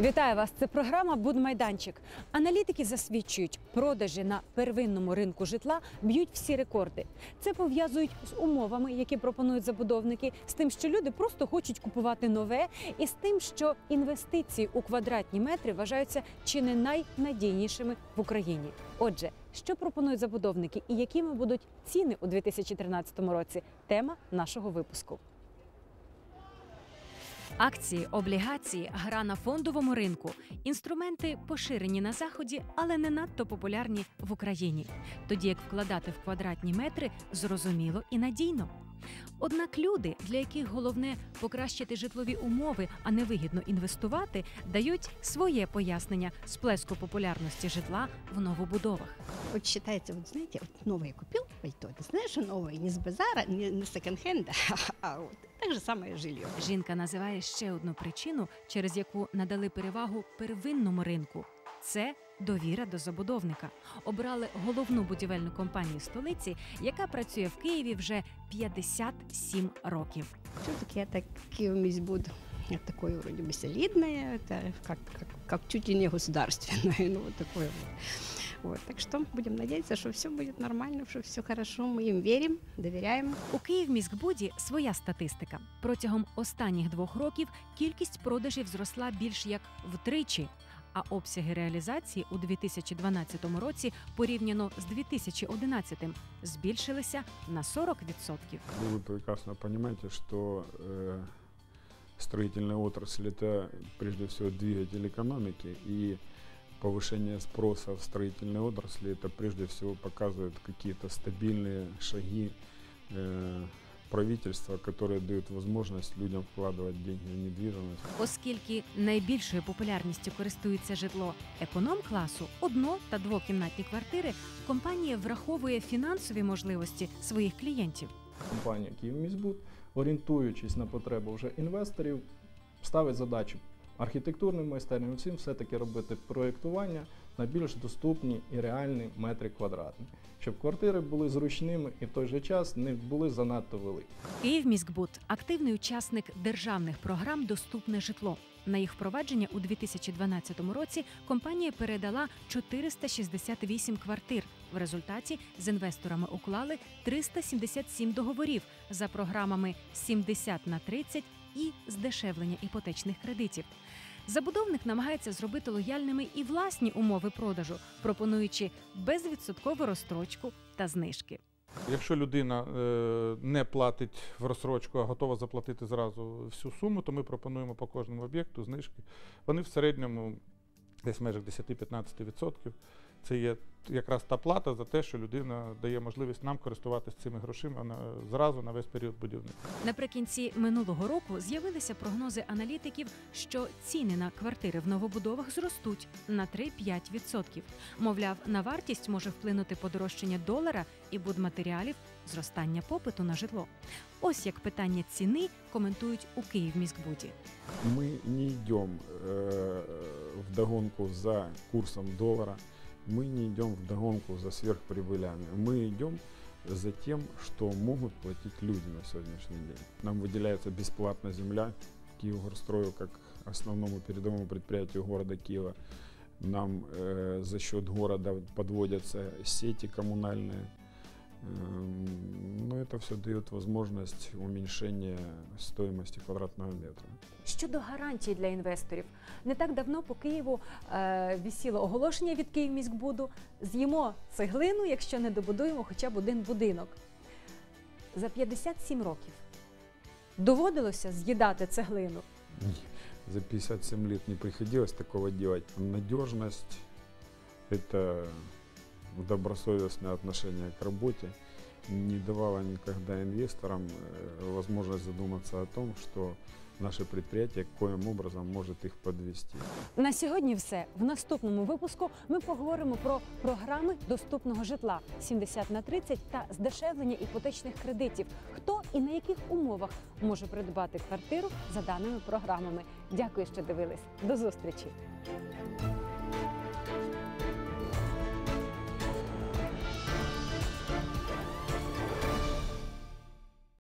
Вітаю вас! Це програма Будмайданчик. Аналітики засвідчують, продажі на первинному ринку житла б'ють всі рекорди. Це пов'язують з умовами, які пропонують забудовники, з тим, що люди просто хочуть купувати нове, і з тим, що інвестиції у квадратні метри вважаються чи не найнадійнішими в Україні. Отже, що пропонують забудовники і якими будуть ціни у 2013 році? Тема нашого випуску. Акції, облігації, гра на фондовому ринку інструменти поширені на заході, але не надто популярні в Україні. Тоді як вкладати в квадратні метри зрозуміло і надійно. Однак люди, для яких головне покращити житлові умови, а не вигідно інвестувати, дають своє пояснення сплеску популярності житла в новобудовах. Вот считается, вот знаете, вот новое купил пальто, ты знаешь, что новое не с базара, не, не с секонд-хенда, а вот так же самое жилье. Жінка називає ще одну причину, через яку надали перевагу первинному ринку. Це довіра до забудовника. Обрали головну будівельну компанію столиці, яка працює в Києві вже 57 років. Все-таки это Киевмизбуд это такое вроде бы солидное, это как, как, как чуть ли не государственное, ну вот такое вот. Вот, так что будем надеяться, что все будет нормально, что все хорошо, мы им верим, доверяем. У Київміськбуді своя статистика. Протягом останніх двох років кількість продажів зросла більш як втричі. А обсяги реалізації у 2012 році порівняно з 2011 збільшилися на 40%. Ну, Вы прекрасно понимаете, что э, строительная отрасль это прежде всего двигатель экономики и повышение спроса в строительной отрасли это прежде всего показывает какие-то стабильные шаги э, правительства, которые дают возможность людям вкладывать деньги в недвижимость. Оскільки найбільшою популярністю користується житло економ-класу, одно- та двокімнатні квартири, компанія враховує фінансові можливості своїх клієнтів. компанія Київміськбуд, орієнтуючись на потребу вже інвесторів, ставить задачу архітектурним майстерням всім все-таки робити проєктування на більш доступні і реальні метри квадратні, щоб квартири були зручними і в той же час не були занадто великі. Київміськбуд активний учасник державних програм Доступне житло. На їх впровадження у 2012 році компанія передала 468 квартир. В результаті з інвесторами уклали 377 договорів за програмами 70 на 30 і здешевлення іпотечних кредитів. Забудовник намагається зробити лояльними і власні умови продажу, пропонуючи безвідсоткову розстрочку та знижки. Якщо людина е, не платить в розсрочку, а готова заплатити зразу всю суму, то ми пропонуємо по кожному об'єкту знижки. Вони в середньому десь в межах 10-15%. Це є якраз та плата за те, що людина дає можливість нам користуватися цими грошима на, зразу на весь період будівництва. Наприкінці минулого року з'явилися прогнози аналітиків, що ціни на квартири в новобудовах зростуть на 3-5%. Мовляв, на вартість може вплинути подорожчання долара і будматеріалів, зростання попиту на житло. Ось як питання ціни коментують у Київміськбуді. Мы не идем э, в догонку за курсом доллара, мы не идем в догонку за сверхприбылями, мы идем за тем, что могут платить люди на сегодняшний день. Нам выделяется бесплатно земля Киевгорстрою как основному передовому предприятию города Киева. Нам э, за счет города подводятся сети коммунальные. Эм, Но это все дает возможность уменьшения стоимости квадратного метра. Щодо гарантій для інвесторів, не так давно по Києву е, вісіло оголошення від Київміськбуду з'їмо цеглину, якщо не добудуємо хоча б один будинок. За 57 років доводилося з'їдати цеглину. За 57 лет не приходилось такого делать. Надежность – это добросовестное отношение к работе. Не давало никогда инвесторам э, возможность задуматься о том, что наше предприятие коим образом может их подвести. На сьогодні все. В наступному випуску ми поговоримо про програми доступного житла 70 на 30 та здешевлення іпотечних кредитів. Хто і на яких умовах може придбати квартиру за даними програмами. Дякую, що дивились. До зустрічі!